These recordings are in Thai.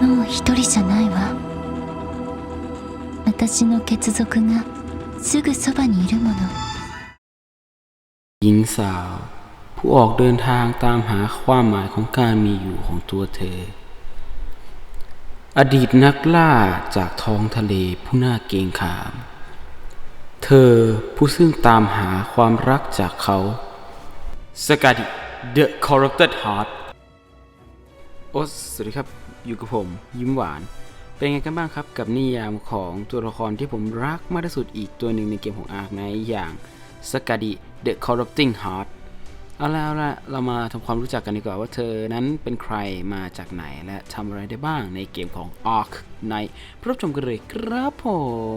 もう一人じゃないわ私の血族がすぐそばにいるもの หญิงสาว ผู้ออกเดินทางตามหาความหมายของการมีอยู่ของตัวเธอ อดีตนักล่าจากท้องทะเลผู้น่าเกรงขาม เธอผู้ซึ่งตามหาความรักจากเขา สกาดิ The Corrupted Heart โอ้สวัสดีครับ อยู่กับผมยิ้มหวาน เป็นไงกันบ้างครับกับนิยามของตัวละครที่ผมรักมากที่สุดอีกตัวหนึ่งในเกมของอาร์คไนอย่างสกาดิ The Corrupting Heart เอาละเอาละเรามาทำความรู้จักกันดีกว่าว่าเธอนั้นเป็นใครมาจากไหนและทำอะไรได้บ้างในเกมของ Ark ในรับชมกันเลยครับผ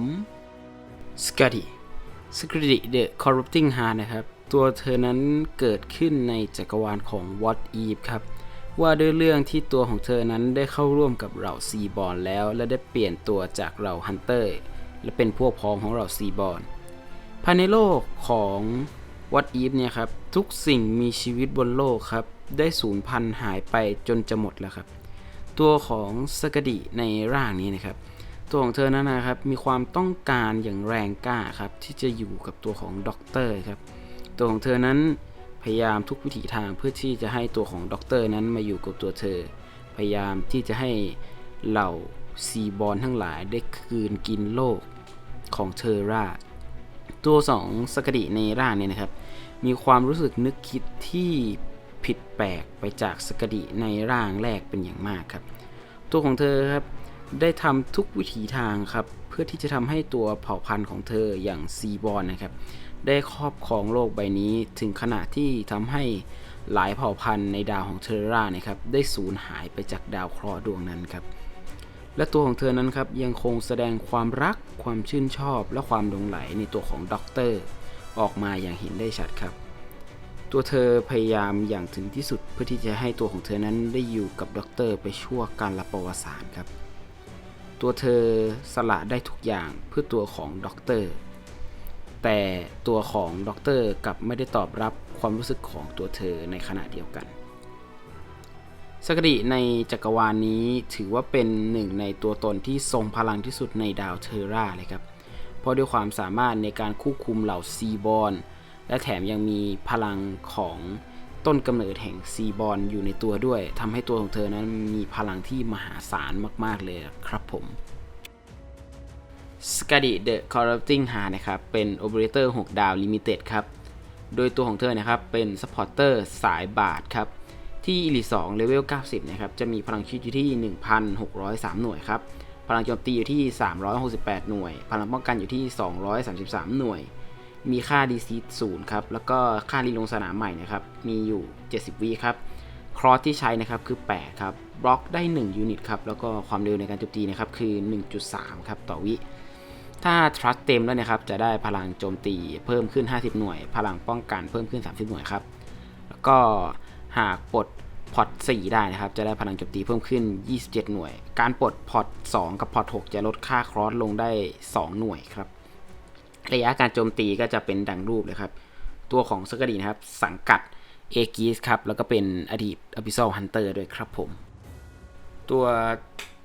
มสก u ดี้สก u ดี้ The Corrupting Heart นะครับ ตัวเธอนั้นเกิดขึ้นในจักรวาลของ What Eve ครับ ว่าด้วยเรื่องที่ตัวของเธอนั้นได้เข้าร่วมกับเหล่าซีบอลแล้ว และได้เปลี่ยนตัวจากเหล่าฮันเตอร์และเป็นพวกพ้องของเหล่าซีบอลภายในโลกของ What If เนี่ยครับทุกสิ่งมีชีวิตบนโลกครับได้สูญพันธุ์หายไปจนจะหมดแล้วครับ ตัวของสกดิในร่างนี้นะครับ ตัวของเธอนั้นนะครับมีความต้องการอย่างแรงกล้าครับที่จะอยู่กับตัวของด็อกเตอร์ครับตัวของเธอนั้น พยายามทุกวิถีทางเพื่อที่จะให้ตัวของด็อกเตอร์นั้นมาอยู่กับตัวเธอ พยายามที่จะให้เหล่าซีบอลทั้งหลายได้คืนกินโลกของเทอร่า ตัวสองสกดิในร่างเนี่ยนะครับ มีความรู้สึกนึกคิดที่ผิดแปลกไปจากสกดิในร่างแรกเป็นอย่างมากครับ ตัวของเธอครับได้ทำทุกวิถีทางครับ เพื่อที่จะทำให้ตัวเผ่าพันธุ์ของเธออย่างซีบอลนะครับ ได้ครอบครองโลกใบนี้ ถึงขนาดที่ทำให้หลายเผ่าพันธุ์ในดาวของเทอร่านะครับได้สูญหายไปจากดาวเคราะห์ดวงนั้นครับและตัวของเธอนั้นครับยังคงแสดงความรักความชื่นชอบ และความหลงไหลในตัวของด็อกเตอร์ออกมาอย่างเห็นได้ชัดครับ ตัวเธอพยายามอย่างถึงที่สุดเพื่อที่จะให้ตัวของเธอนั้นได้อยู่กับด็อกเตอร์ไปชั่วการละประวัติศาสตร์ครับ ตัวเธอสละได้ทุกอย่างเพื่อตัวของด็อกเตอร์ แต่ตัวของด็อกเตอร์กลับไม่ได้ตอบรับความรู้สึกของตัวเธอในขณะเดียวกันสกดิในจักรวาลนนี้ถือว่าเป็นหนึ่งในตัวตนที่ทรงพลังที่สุดในดาวเทอร่าเลยครับ เพราะด้วยความสามารถในการควบคุมเหล่าซีบอลและแถมยังมีพลังของต้นกำเนิดแห่งซีบอลอยู่ในตัวด้วยทำให้ตัวของเธอนั้นมีพลังที่มหาศาลมาก ๆ เลยครับผม s c a d y The Corrupting Heart นะครับ เป็น Operator 6 ดาว Limited ครับ โดยตัวของเธอนะครับ เป็น Supporter สายบาทครับ ที่ Elite 2 Level 90 นะครับ จะมีพลังชีวิตอยู่ที่ 1,603 หน่วยครับ พลังโจมตีอยู่ที่ 368 หน่วย พลังป้องกันอยู่ที่ 233 หน่วย มีค่า DC 0ครับ แล้วก็ค่ารีลงสนามใหม่นะครับ มีอยู่ 70 วิครับ ครอสที่ใช้นะครับคือ 8 ครับ บล็อกได้ 1 ยูนิตครับ แล้วก็ความเร็วในการโจมตีนะครับคือ 1.3 ครับต่อวิ ถ้า trust เต็มแล้วนะครับจะได้พลังโจมตีเพิ่มขึ้น 50 หน่วย พลังป้องกันเพิ่มขึ้น 30 หน่วยครับ แล้วก็หากปลดพอร์ต4ได้นะครับ จะได้พลังโจมตีเพิ่มขึ้น 27 หน่วย การปลดพอร์ต2กับพอร์ต6จะลดค่าครอสลงได้ 2 หน่วยครับ ระยะการโจมตีก็จะเป็นดังรูปเลยครับ ตัวของสกดีนะครับ สังกัดเอกิสครับ แล้วก็เป็นอดีตอ b ิ s ซ l ฮันเตอร์ด้วยครับผม ตัว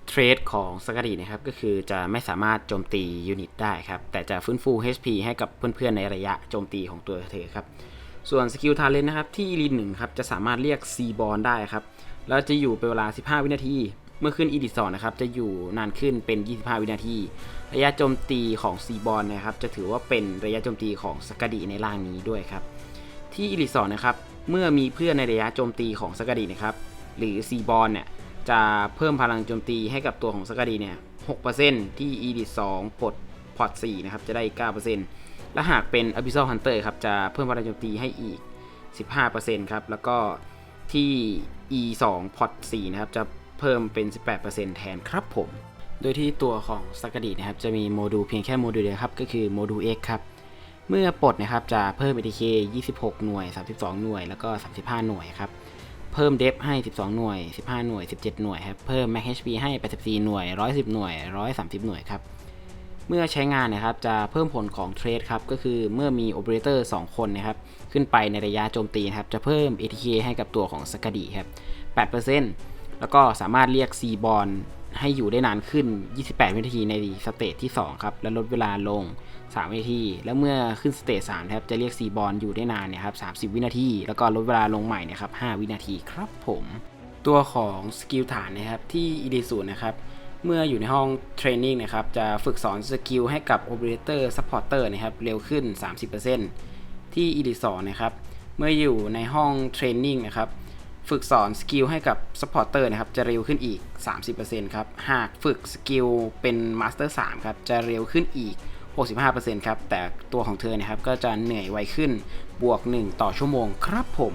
เทรดของสกดีนะครับก็คือจะไม่สามารถโจมตียูนิตได้ครับ แต่จะฟื้นฟู HP ให้กับเพื่อนๆในระยะโจมตีของตัวเธอครับ ส่วนสกิลทาเลนนะครับที่ลีนหนึ่งครับจะสามารถเรียกซีบอลได้ครับ แล้วจะอยู่เป็นเวลา 15 วินาที เมื่อขึ้นอีดิสอนนะครับจะอยู่นานขึ้นเป็น 25 วินาที ระยะโจมตีของซีบอลนะครับจะถือว่าเป็นระยะโจมตีของสกดีในร่างนี้ด้วยครับ ที่อีลิสอนนะครับเมื่อมีเพื่อนในระยะโจมตีของสกดีนะครับหรือซีบอลเนี่ย จะเพิ่มพลังโจมตีให้กับตัวของสกดีเนี่ย 6%ที่อีลิส2ปลดพอร์ต4นะครับ จะได้ 9%และหากเป็น Abyssal Hunter ครับ จะเพิ่มพลังโจมตีให้อีก 15%ครับ แล้วก็ที่ E 2พอร์ต4นะครับ จะเพิ่มเป็น 18%แทนครับผม โดยที่ตัวของสกดีนะครับ จะมีโมดูลเพียงแค่โมดูลเดียวครับ ก็คือโมดูล X ครับ เมื่อปลดนะครับ จะเพิ่ม ATK 26 หน่วย 32 หน่วย แล้วก็ 35 หน่วยครับ เพิ่มเดฟให้ 12 หน่วย 15 หน่วย 17 หน่วยครับ เพิ่ม Max HP ให้ 84 หน่วย 110 หน่วย 130 หน่วยครับ เมื่อใช้งานนะครับจะเพิ่มผลของเทรดครับ ก็คือเมื่อมีโอเปอเรเตอร์2คนนะครับ ขึ้นไปในระยะโจมตีครับ จะเพิ่ม ATK ให้กับตัวของสกัดีครับ 8%แล้วก็สามารถเรียก C บอล ให้อยู่ได้นานขึ้น 28 วินาทีในสเตจที่ 2 ครับ และลดเวลาลง 3 วินาที แล้วเมื่อขึ้นสเตจ3ครับ จะเรียกซีบอลอยู่ได้นานเนี่ยครับ 30 วินาที แล้วก็ลดเวลาลงใหม่เนะครับ 5 วินาทีครับผม ตัวของสกิลฐานนะครับที่อีดีศูนนะครับเมื่ออยู่ในห้องเทรนนิ่งนะครับ จะฝึกสอนสกิลให้กับ Operator Supporter นะครับ เร็วขึ้น 30%ที่ e d 2นะครับ เมื่ออยู่ในห้องเทรนนิ่งนะครับ ฝึกสอนสกิลให้กับ Supporter นะครับจะเร็วขึ้นอีก 30%ครับหากฝึกสกิลเป็น Master 3ครับจะเร็วขึ้นอีก 65%ครับแต่ตัวของเธอนะครับก็จะเหนื่อยไวขึ้นบวก 1 ต่อชั่วโมงครับผม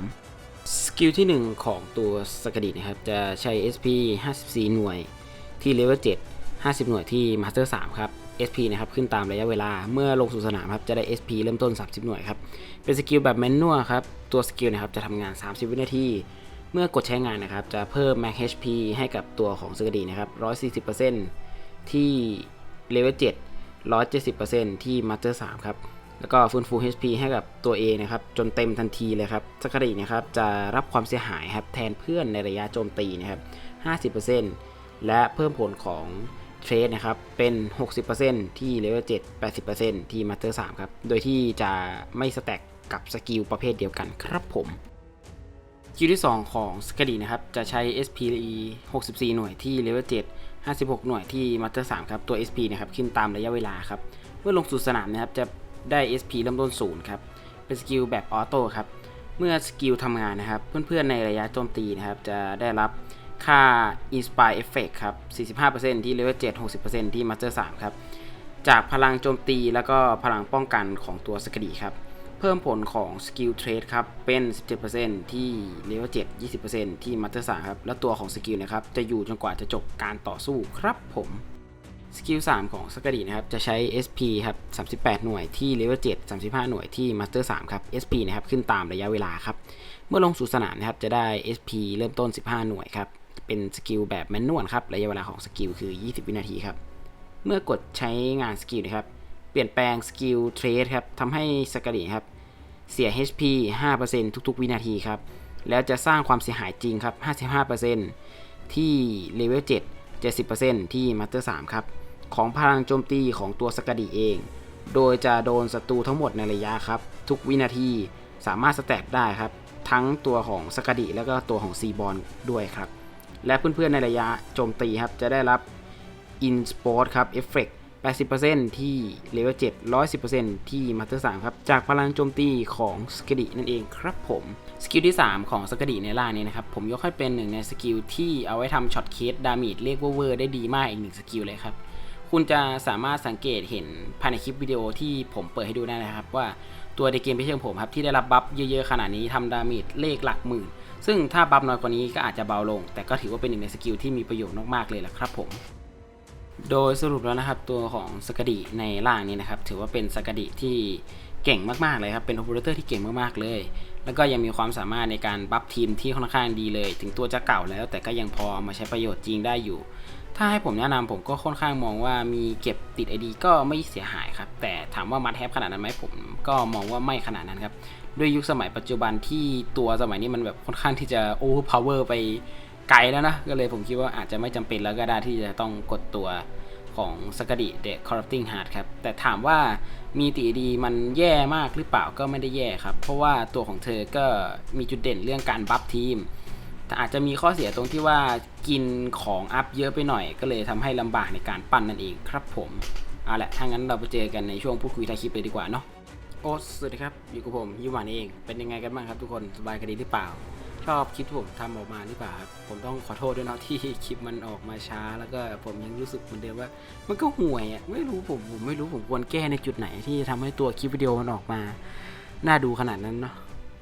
สกิลที่ 1 ของตัวสกดินะครับจะใช้ SP 54 หน่วยที่เลเวล7 50 หน่วยที่ Master 3ครับ SP นะครับขึ้นตามระยะเวลาเมื่อลงสู่สนามครับจะได้ SP เริ่มต้น 30 หน่วยครับเป็นสกิลแบบแมนนวลครับตัวสกิลนะครับจะทำงาน 30 วินาที เมื่อกดใช้งานนะครับ จะเพิ่ม Max HP ให้กับตัวของสกดินะครับ 140%ที่เลเวล7 170%ที่ Master 3ครับ แล้วก็ฟื้นฟู HP ให้กับตัวเองนะครับ จนเต็มทันทีเลยครับสกดินะครับ จะรับความเสียหายครับแทนเพื่อนในระยะโจมตีนะครับ 50%และเพิ่มผลของเทรดนะครับ เป็น 60%ที่เลเวล7 80%ที่ Master 3ครับ โดยที่จะไม่สแต็กกับสกิลประเภทเดียวกันครับผม สกิลที่ 2 ของสกดีนะครับ จะใช้ SP 64 หน่วยที่เลเวล7 56 หน่วยที่ Master 3ครับ ตัว SP นะครับขึ้นตามระยะเวลาครับ เมื่อลงสู่สนามนะครับจะได้ SP เริ่มต้น0ครับ เป็นสกิลแบบออโต้ครับ เมื่อสกิลทำงานนะครับ เพื่อนๆในระยะโจมตีนะครับ จะได้รับค่า Inspire Effect ครับ 45%ที่เลเวล7 60%ที่ Master 3ครับ จากพลังโจมตีแล้วก็พลังป้องกันของตัวสกดีครับ เพิ่มผลของสกิลเทรดครับ เป็น 17%ที่เลเวล7 20%ที่มัตเตอร์สครับ และตัวของสกิลนะครับ จะอยู่จนกว่าจะจบการต่อสู้ครับผมสกิล 3 ของสกดีนะครับ จะใช้ SP ครับ 38 หน่วยที่เลเวล7 35 หน่วยที่มัตเตอร์3ครับ SP นะครับ ขึ้นตามระยะเวลาครับ เมื่อลงสู่สนามนะครับ จะได้ SP เริ่มต้น 15 หน่วยครับ เป็นสกิลแบบแมนนวลครับ ระยะเวลาของสกิลคือ 20 วินาทีครับ เมื่อกดใช้งานสกิลนะครับ เปลี่ยนแปลงสกิลเทรดครับทำให้สกดีครับ เสีย HP 5%ทุกๆ วินาทีครับ แล้วจะสร้างความเสียหายจริงครับ 55%ที่เลเวล7 70%ที่ Master 3ครับ ของพลังโจมตีของตัวสกดีเอง โดยจะโดนศัตรูทั้งหมดในระยะครับ ทุกวินาทีสามารถสแต็กได้ครับ ทั้งตัวของสกดีแล้วก็ตัวของซีบอลด้วยครับ และเพื่อนๆในระยะโจมตีครับจะได้รับ In Sport ครับ Effect 80%ที่เลเวล7 110%ที่ Master 3ครับ จากพลังโจมตีของสกดินั่นเองครับผมสกิลที่ 3 ของสกดิในล่านี้นะครับ ผมยกให้เป็นหนึ่งในสกิลที่เอาไว้ทำช็อตเคสดาเมจเรียกว่าเวอร์ได้ดีมากอีกหนึ่งสกิลเลยครับ คุณจะสามารถสังเกตเห็นภายในคลิปวิดีโอที่ผมเปิดให้ดูได้นะครับ ว่าตัวในเกมพิเศษของผมครับที่ได้รับบัฟเยอะๆขนาดนี้ทำดาเมจเลขหลักหมื่น ซึ่งถ้าบัฟน้อยกว่านี้ก็อาจจะเบาลง แต่ก็ถือว่าเป็นหนึ่งในสกิลที่มีประโยชน์มากๆเลยแหละครับผม โดยสรุปแล้วนะครับตัวของสกดิในล่างนี้นะครับ ถือว่าเป็นสกดิที่เก่งมากๆเลยครับ เป็นโอเปอเรเตอร์ที่เก่งมากๆเลย แล้วก็ยังมีความสามารถในการบัฟทีมที่ค่อนข้างดีเลย ถึงตัวจะเก่าแล้วแต่ก็ยังพอมาใช้ประโยชน์จริงได้อยู่ ถ้าให้ผมแนะนำผมก็ค่อนข้างมองว่ามีเก็บติดไอดีก็ไม่เสียหายครับ แต่ถามว่ามัดแฮปขนาดนั้นไหมผมก็มองว่าไม่ขนาดนั้นครับ ด้วยยุคสมัยปัจจุบันที่ตัวสมัยนี้มันแบบค่อนข้างที่จะโอเวอร์พาวเวอร์ไปไกลแล้วนะ ก็เลยผมคิดว่าอาจจะไม่จำเป็นแล้วก็ได้ที่จะต้องกดตัว ของสกดิเดอะ corrupting heart ครับ แต่ถามว่ามีตีดีมันแย่มากหรือเปล่าก็ไม่ได้แย่ครับ เพราะว่าตัวของเธอก็มีจุดเด่นเรื่องการบัฟทีมแต่อาจจะมีข้อเสียตรงที่ว่ากินของอัพเยอะไปหน่อย ก็เลยทำให้ลำบากในการปั้นนั่นเองครับผมเอาละถ้างั้นเราไปเจอกันในช่วงพูดคุยท้ายคลิปเลยดีกว่าเนาะโอ้สวัสดีครับ อยู่กับผมยิวหวานเอง เป็นยังไงกันบ้างครับทุกคน สบายกันดีหรือเปล่า ชอบคลิปที่ผมทำออกมาหรือเปล่าครับผมต้องขอโทษด้วยนะที่คลิปมันออกมาช้า แล้วก็ผมยังรู้สึกเหมือนเดิมว่า มันก็ห่วยอะไม่รู้ผมผมไม่รู้ผมควรแก้ในจุดไหนที่ทำให้ตัวคลิปวิดีโอมันออกมาน่าดูขนาดนั้นเนาะ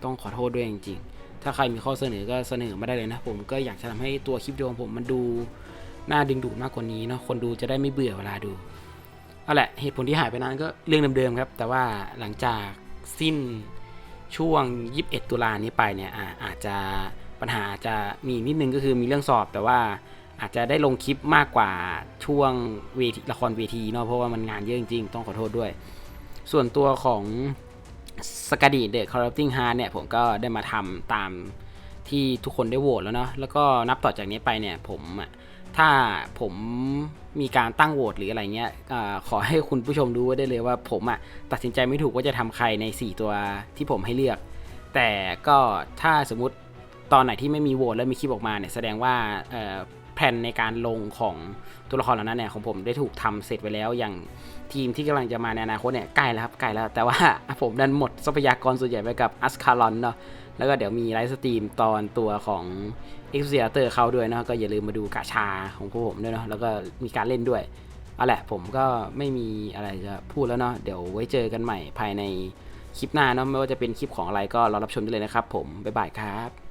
ต้องขอโทษด้วยจริงๆ ถ้าใครมีข้อเสนอก็เสนอมาได้เลยนะ ผมก็อยากจะทำให้ตัวคลิปวิดีโอของผมมันดูน่าดึงดูดมากกว่านี้เนาะคนดูจะได้ไม่เบื่อเวลาดูเอาแหละเหตุผลที่หายไปนั้นก็เรื่องเดิมๆครับ แต่ว่าหลังจากสิ้น ช่วง 21 ตุลานี้ไปเนี่ยอาอาจจะปัญหาจะมีนิดนึงก็คือมีเรื่องสอบแต่ว่าอาจจะได้ลงคลิปมากกว่าช่วงเวทีละครเวทีเนาะเพราะว่ามันงานเยอะจริงๆ ต้องขอโทษด้วย ส่วนตัวของสก a ดีเดอะคอร์รัปติ้งฮาร์เนี่ยผมก็ได้มาทำตามที่ทุกคนได้โหวตแล้วเนาะแล้วก็นับต่อจากนี้ไปเนี่ยผมอะ ถ้าผมมีการตั้งโหวตหรืออะไรเงี้ยอขอให้คุณผู้ชมรู้ไว้ได้เลยว่าผมอะตัดสินใจไม่ถูกว่าจะทำใครใน 4 ตัวที่ผมให้เลือก แต่ก็ถ้าสมมติตอนไหนที่ไม่มีโหวตแล้วมีคลิปออกมาเนี่ยแสดงว่าแผนในการลงของตัวละครเหล่านั้นเนี่ยของผมได้ถูกทำเสร็จไปแล้วอย่างทีมที่กำลังจะมาในอนาคตเนี่ยใกล้แล้วครับใกล้แล้ว แต่ว่าผมดันหมดทรัพยากรส่วนใหญ่ไปกับอัสคาลอนเนาะ แล้วก็เดี๋ยวมีไลฟ์สตรีมตอนตัวของ e x p e r t o r เขาด้วยเนาะก็อย่าลืมมาดูกาชาของพวกผมด้วยเนาะแล้วก็มีการเล่นด้วยเอาแหละผมก็ไม่มีอะไรจะพูดแล้วเนาะเดี๋ยวไว้เจอกันใหม่ภายในคลิปหน้าเนาะไม่ว่าจะเป็นคลิปของอะไรก็รอรับชมได้เลยนะครับผมบ๊ายบายครับ